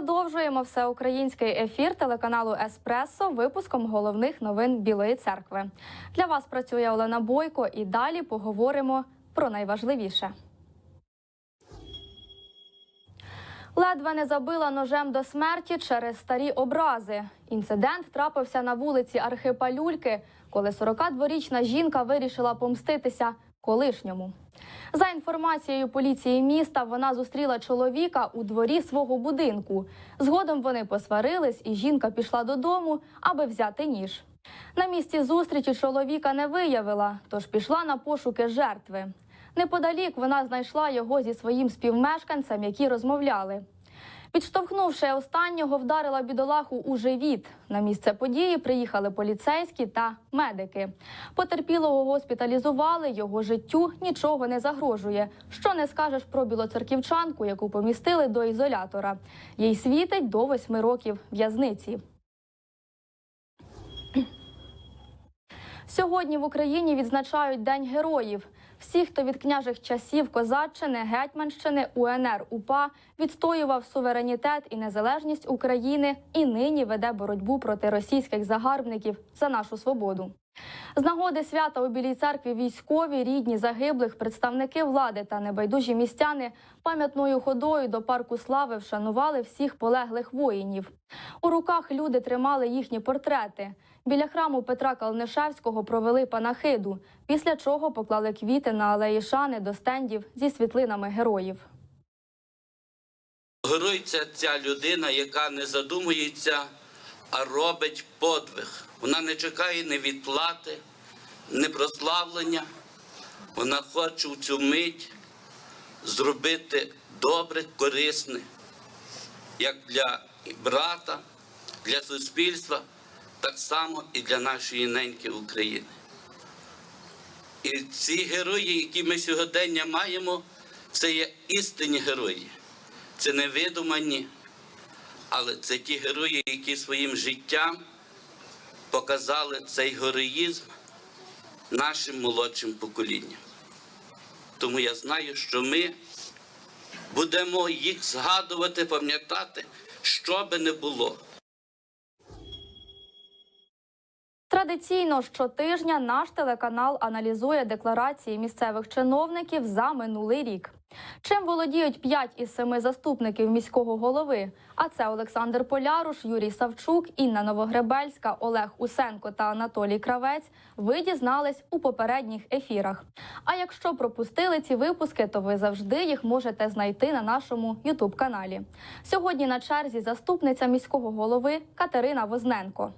Продовжуємо всеукраїнський ефір телеканалу Еспресо випуском головних новин Білої церкви. Для вас працює Олена Бойко, і далі поговоримо про найважливіше. Ледве не забила ножем до смерті через старі образи. Інцидент трапився на вулиці Архипа Люльки, коли 42-річна жінка вирішила помститися колишньому. За інформацією поліції міста, вона зустріла чоловіка у дворі свого будинку. Згодом вони посварились, і жінка пішла додому, аби взяти ніж. На місці зустрічі чоловіка не виявила, тож пішла на пошуки жертви. Неподалік вона знайшла його зі своїм співмешканцем, які розмовляли. Підштовхнувши останнього, вдарила бідолаху у живіт. На місце події приїхали поліцейські та медики. Потерпілого госпіталізували, його життю нічого не загрожує. Що не скажеш про білоцерківчанку, яку помістили до ізолятора. Їй світить до восьми років в'язниці. Сьогодні в Україні відзначають День героїв. Всі, хто від княжих часів Козаччини, Гетьманщини, УНР, УПА відстоював суверенітет і незалежність України і нині веде боротьбу проти російських загарбників за нашу свободу. З нагоди свята у Білій церкві військові, рідні загиблих, представники влади та небайдужі містяни пам'ятною ходою до парку слави вшанували всіх полеглих воїнів. У руках люди тримали їхні портрети. Біля храму Петра Калнишевського провели панахиду, після чого поклали квіти на алеї шани до стендів зі світлинами героїв. Герой це ця людина, яка не задумується, а робить подвиг. Вона не чекає ні відплати, ні прославлення. Вона хоче в цю мить зробити добре, корисне, як для брата, для суспільства, так само і для нашої неньки України. І ці герої, які ми сьогодення маємо, це є істинні герої. Це не видумані, але це ті герої, які своїм життям показали цей героїзм нашим молодшим поколінням. Тому я знаю, що ми будемо їх згадувати, пам'ятати, що би не було. Традиційно щотижня наш телеканал аналізує декларації місцевих чиновників за минулий рік. Чим володіють п'ять із семи заступників міського голови? А це Олександр Поляруш, Юрій Савчук, Інна Новогребельська, Олег Усенко та Анатолій Кравець. Ви дізнались у попередніх ефірах. А якщо пропустили ці випуски, то ви завжди їх можете знайти на нашому Ютуб каналі. Сьогодні на черзі заступниця міського голови Катерина Возненко.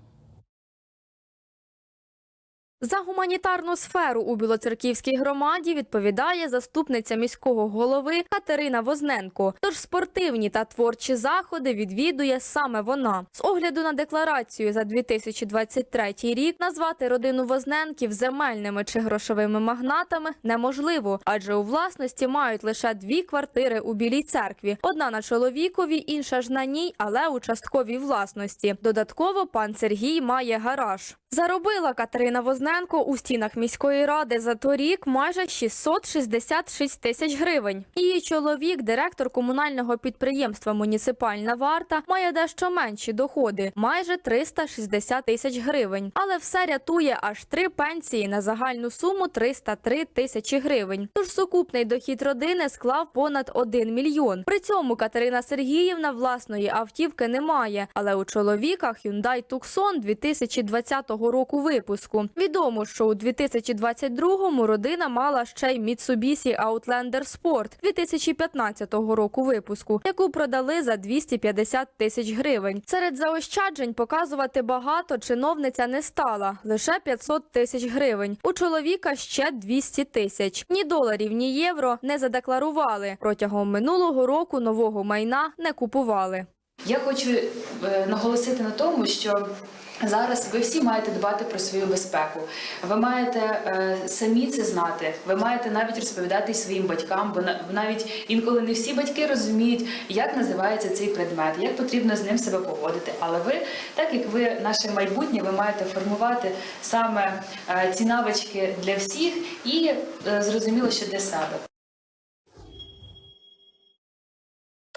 За гуманітарну сферу у Білоцерківській громаді відповідає заступниця міського голови Катерина Возненко. Тож спортивні та творчі заходи відвідує саме вона. З огляду на декларацію за 2023 рік назвати родину Возненків земельними чи грошовими магнатами неможливо, адже у власності мають лише дві квартири у Білій церкві: одна на чоловікові, інша ж на ній, але у частковій власності. Додатково пан Сергій має гараж. Заробила Катерина Возненко у стінах міської ради за торік майже 666 тисяч гривень. Її чоловік, директор комунального підприємства Муніципальна варта, має дещо менші доходи майже 360 тисяч гривень. Але все рятує аж три пенсії на загальну суму 303 тисячі гривень. Тож сукупний дохід родини склав понад 1 мільйон. При цьому Катерина Сергіївна власної автівки не має, але у чоловіка Hyundai Tucson 2020 року випуску. Відомо, що у 2022-му родина мала ще й Mitsubishi Outlander Sport 2015 року випуску, яку продали за 250 тисяч гривень. Серед заощаджень показувати багато чиновниця не стала лише 500 тисяч гривень. У чоловіка ще 200 тисяч. Ні доларів, ні євро не задекларували. Протягом минулого року нового майна не купували. Я хочу е, наголосити на тому, що зараз ви всі маєте дбати про свою безпеку. Ви маєте е, самі це знати. Ви маєте навіть розповідати своїм батькам, бо навіть інколи не всі батьки розуміють, як називається цей предмет, як потрібно з ним себе поводити. Але ви, так як ви наше майбутнє, ви маєте формувати саме е, ці навички для всіх і е, зрозуміло, що для себе.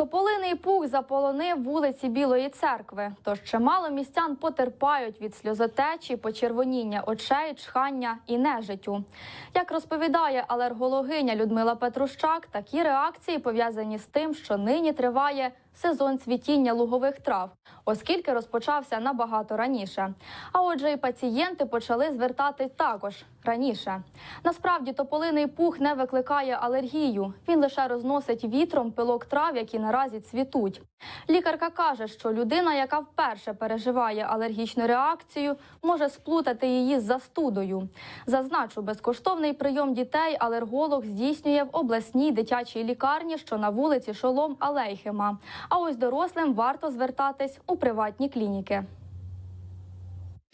Тополиний пух заполонив вулиці Білої церкви, тож чимало містян потерпають від сльозотечі, почервоніння очей, чхання і нежиттю. Як розповідає алергологиня Людмила Петрущак, такі реакції пов'язані з тим, що нині триває сезон цвітіння лугових трав, оскільки розпочався набагато раніше. А отже, і пацієнти почали звертати також раніше. Насправді тополиний пух не викликає алергію. Він лише розносить вітром пилок трав, які наразі цвітуть. Лікарка каже, що людина, яка вперше переживає алергічну реакцію, може сплутати її з застудою. Зазначу, безкоштовний прийом дітей алерголог здійснює в обласній дитячій лікарні, що на вулиці Шолом Алейхема. А ось дорослим варто звертатись у приватні клініки.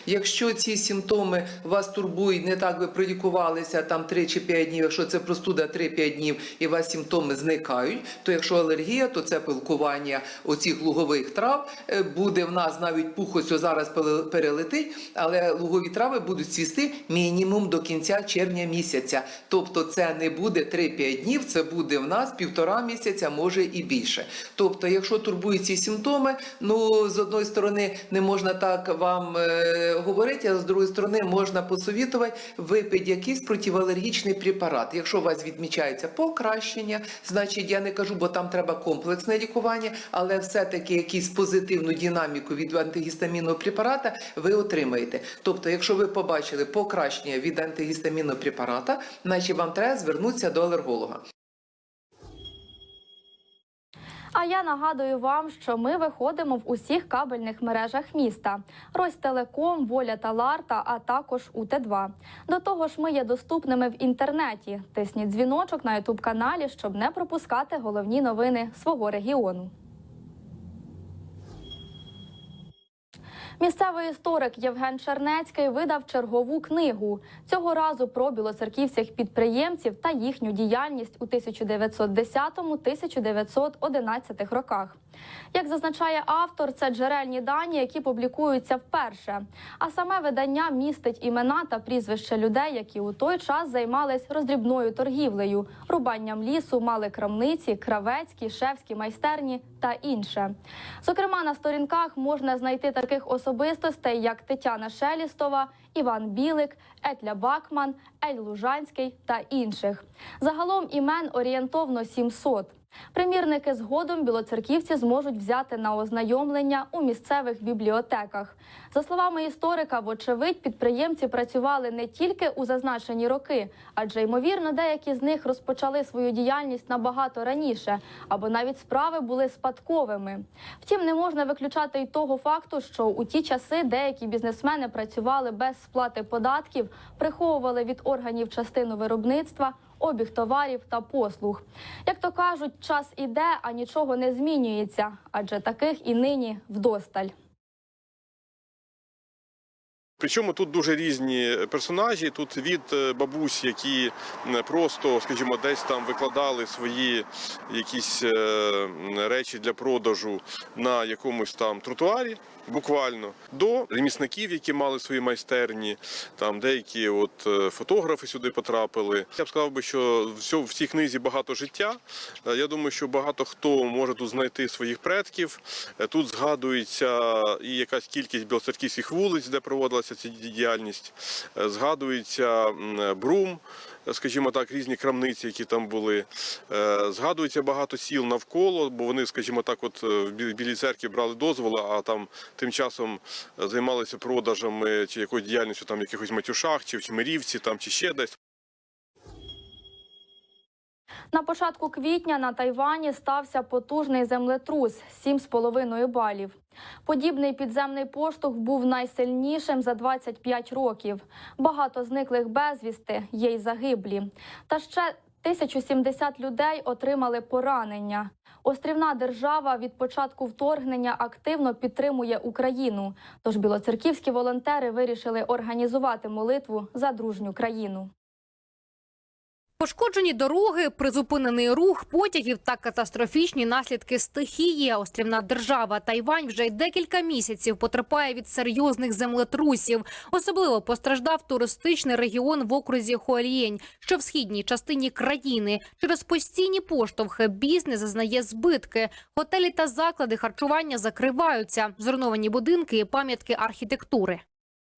Якщо ці симптоми вас турбують, не так ви пролікувалися там 3 чи 5 днів, якщо це простуда 3-5 днів і у вас симптоми зникають, то якщо алергія, то це пилкування оцих лугових трав. Е, Буде в нас навіть пух ось зараз пере- перелетить, але лугові трави будуть цвісти мінімум до кінця червня місяця. Тобто це не буде 3-5 днів, це буде в нас півтора місяця, може і більше. Тобто, якщо турбують ці симптоми, ну з одної сторони не можна так вам е, говорити, а з другої сторони можна посовітувати випити якийсь протиалергічний препарат. Якщо у вас відмічається покращення, значить я не кажу, бо там треба комплексне лікування, але все-таки якусь позитивну динаміку від антигістамінного препарата ви отримаєте. Тобто, якщо ви побачили покращення від антигістамінного препарата, значить вам треба звернутися до алерголога. А я нагадую вам, що ми виходимо в усіх кабельних мережах міста: Ростелеком, Воля та Ларта, а також УТ2. До того ж, ми є доступними в інтернеті. Тисніть дзвіночок на ютуб каналі, щоб не пропускати головні новини свого регіону. Місцевий історик Євген Чернецький видав чергову книгу цього разу про білоцерківських підприємців та їхню діяльність у 1910-1911 роках. Як зазначає автор, це джерельні дані, які публікуються вперше. А саме видання містить імена та прізвища людей, які у той час займались роздрібною торгівлею, рубанням лісу, мали крамниці, кравецькі, шефські майстерні та інше. Зокрема, на сторінках можна знайти таких особистостей, як Тетяна Шелістова, Іван Білик, Етля Бакман, Ель Лужанський та інших. Загалом імен орієнтовно 700. Примірники згодом білоцерківці зможуть взяти на ознайомлення у місцевих бібліотеках. За словами історика, вочевидь, підприємці працювали не тільки у зазначені роки, адже ймовірно, деякі з них розпочали свою діяльність набагато раніше, або навіть справи були спадковими. Втім, не можна виключати й того факту, що у ті часи деякі бізнесмени працювали без сплати податків, приховували від органів частину виробництва обіг товарів та послуг. Як то кажуть, час іде, а нічого не змінюється, адже таких і нині вдосталь. Причому тут дуже різні персонажі. Тут від е, бабусь, які м, просто, скажімо, десь там викладали свої якісь е, речі для продажу на якомусь там тротуарі, буквально, до ремісників, які мали свої майстерні. Там деякі от е, фотографи сюди потрапили. Я б сказав би, що в цій книзі багато життя. Е, Я думаю, що багато хто може тут знайти своїх предків. Е, Тут згадується і якась кількість білоцерківських вулиць, де проводилася ця діяльність. Е, Згадується Брум, е, скажімо так, різні крамниці, які там були. Е, Згадується багато сіл навколо, бо вони, скажімо так, от е, в Білій церкві брали дозволи, а там тим часом е, займалися продажами чи якоюсь діяльністю там якихось матюшах, чи в Чмирівці, там чи ще десь. На початку квітня на Тайвані стався потужний землетрус 7,5 балів. Подібний підземний поштовх був найсильнішим за 25 років. Багато зниклих безвісти є й загиблі. Та ще 1070 людей отримали поранення. Острівна держава від початку вторгнення активно підтримує Україну. Тож білоцерківські волонтери вирішили організувати молитву за дружню країну. Пошкоджені дороги, призупинений рух потягів та катастрофічні наслідки стихії. Острівна держава Тайвань вже декілька місяців потерпає від серйозних землетрусів. Особливо постраждав туристичний регіон в окрузі Хуальєнь, що в східній частині країни. Через постійні поштовхи бізнес зазнає збитки. Готелі та заклади харчування закриваються. Зруйновані будинки і пам'ятки архітектури.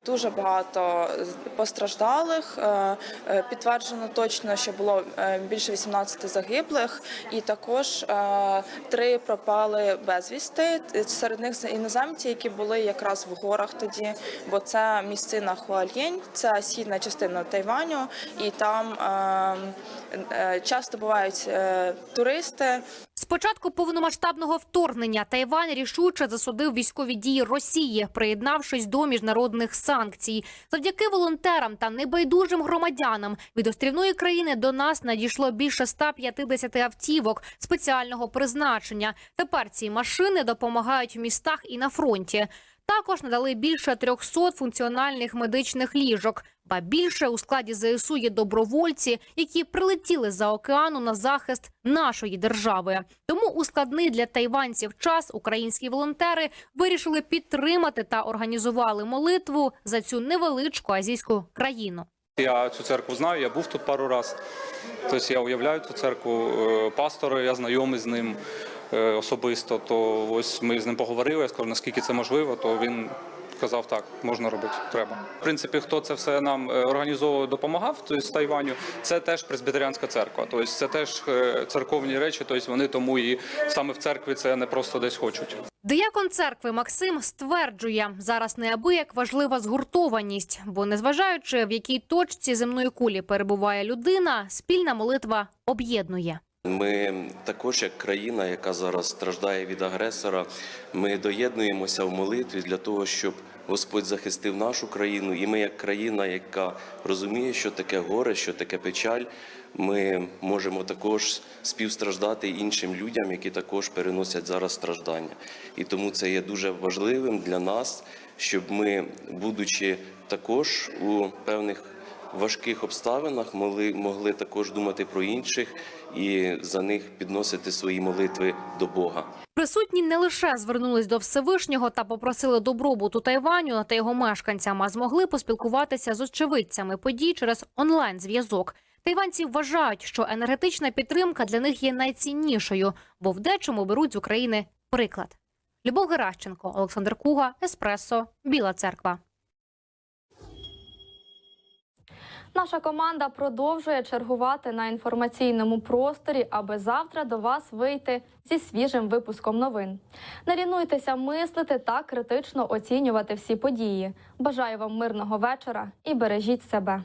Дуже багато постраждалих. Е, е, Підтверджено точно, що було е, більше 18 загиблих, і також е, три пропали безвісти. Серед них іноземці, які були якраз в горах тоді, бо це місцина Хуальєнь, це східна частина Тайваню, і там е, е, часто бувають е, туристи. З початку повномасштабного вторгнення Тайвань рішуче засудив військові дії Росії, приєднавшись до міжнародних санкцій. Завдяки волонтерам та небайдужим громадянам від острівної країни до нас надійшло більше 150 автівок спеціального призначення. Тепер ці машини допомагають в містах і на фронті. Також надали більше 300 функціональних медичних ліжок. Ба більше у складі ЗСУ є добровольці, які прилетіли за океану на захист нашої держави. Тому у складний для тайванців час українські волонтери вирішили підтримати та організували молитву за цю невеличку азійську країну. Я цю церкву знаю, я був тут пару разів. Тобто я уявляю цю церкву. Е, Пастор, я знайомий з ним е, особисто. То ось ми з ним поговорили. Я сказав, наскільки це можливо, то він сказав, так, можна робити, треба. В принципі, хто це все нам е, організовував, допомагав тобто, Тайваню, це теж пресбітеріанська церква. Тобто це теж е, церковні речі, тобто вони тому і саме в церкві це не просто десь хочуть. Диякон церкви Максим стверджує, зараз неабияк важлива згуртованість, бо незважаючи в якій точці земної кулі перебуває людина, спільна молитва об'єднує. Ми також, як країна, яка зараз страждає від агресора, ми доєднуємося в молитві для того, щоб Господь захистив нашу країну, і ми, як країна, яка розуміє, що таке горе, що таке печаль, ми можемо також співстраждати іншим людям, які також переносять зараз страждання. І тому це є дуже важливим для нас, щоб ми, будучи також у певних важких обставинах могли, могли також думати про інших і за них підносити свої молитви до Бога. Присутні не лише звернулись до Всевишнього та попросили добробуту Тайваню та його мешканцям, а змогли поспілкуватися з очевидцями подій через онлайн зв'язок. Тайванці вважають, що енергетична підтримка для них є найціннішою, бо в дечому беруть з України приклад. Любов Геращенко, Олександр Куга, Еспресо, Біла Церква. Наша команда продовжує чергувати на інформаційному просторі, аби завтра до вас вийти зі свіжим випуском новин. Не лінуйтеся мислити та критично оцінювати всі події. Бажаю вам мирного вечора і бережіть себе.